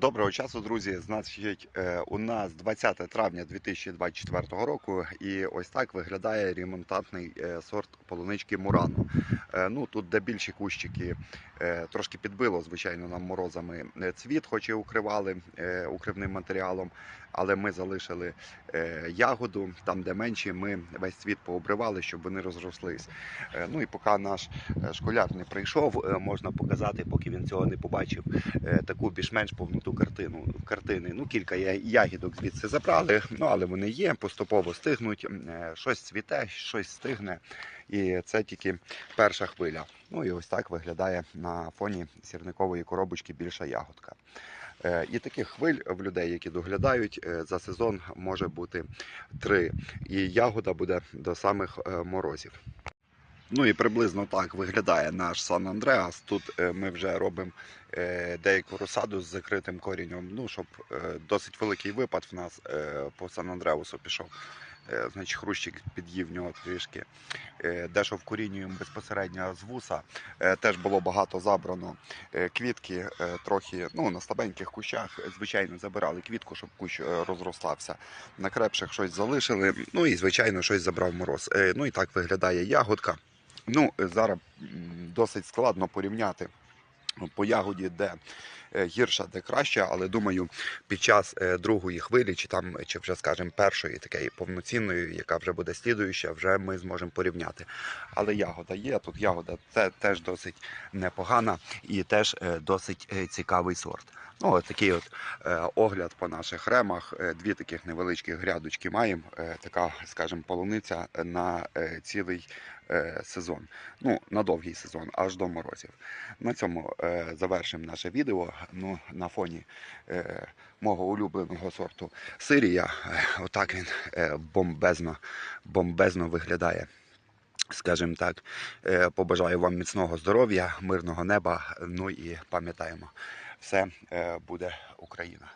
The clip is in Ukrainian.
Доброго часу, друзі. Значить, е, у нас 20 травня 2024 року, і ось так виглядає ремонтантний е, сорт полунички Мурано. Е, Ну тут де більші кущики трошки підбило, звичайно, нам морозами цвіт, хоч і укривали укривним матеріалом, але ми залишили ягоду. Там, де менші, ми весь цвіт пообривали, щоб вони розрослись. Ну і поки наш школяр не прийшов, можна показати, поки він цього не побачив таку більш-менш повноту картину картини. Ну, кілька ягідок звідси забрали, ну але вони є, поступово стигнуть. е, Щось цвіте, щось стигне. І це тільки перша хвиля. Ну і ось так виглядає на фоні сірникової коробочки більша ягодка. Е, І таких хвиль в людей, які доглядають, е, за сезон може бути три. І ягода буде до самих морозів. Ну і приблизно так виглядає наш Сан Андреас. Тут е, ми вже робимо е, деяку розсаду з закритим корінням. Ну, щоб е, досить великий випад в нас по Сан Андреасу пішов. Значить, хрущик під'їв нього трішки. Дещо вкорінюємо безпосередньо з вуса. Теж було багато забрано квітки, трохи ну, на слабеньких кущах. Звичайно, забирали квітку, щоб кущ розрослався. На крепших щось залишили. Ну і звичайно, щось забрав мороз. Ну і так виглядає ягодка. Ну, е, зараз досить складно порівняти по ягоді, де е, гірша, де краща, але думаю, під час е, другої хвилі, чи там, чи вже скажімо, першої такої повноцінної, яка вже буде слідуюча, вже ми зможемо порівняти. Але ягода є. Тут ягода те, теж досить непогана і теж е, досить цікавий сорт. Ну, от такий от огляд по наших ремах. Дві таких невеличкі грядочки маємо. Така, скажімо, полуниця на цілий сезон. Ну, на довгий сезон, аж до морозів. На цьому завершимо наше відео. Ну, на фоні е, мого улюбленого сорту Сирія. Е, отак він е, бомбезно, бомбезно виглядає. Скажімо так, Е, побажаю вам міцного здоров'я, мирного неба. Ну і пам'ятаємо, все е, буде Україна.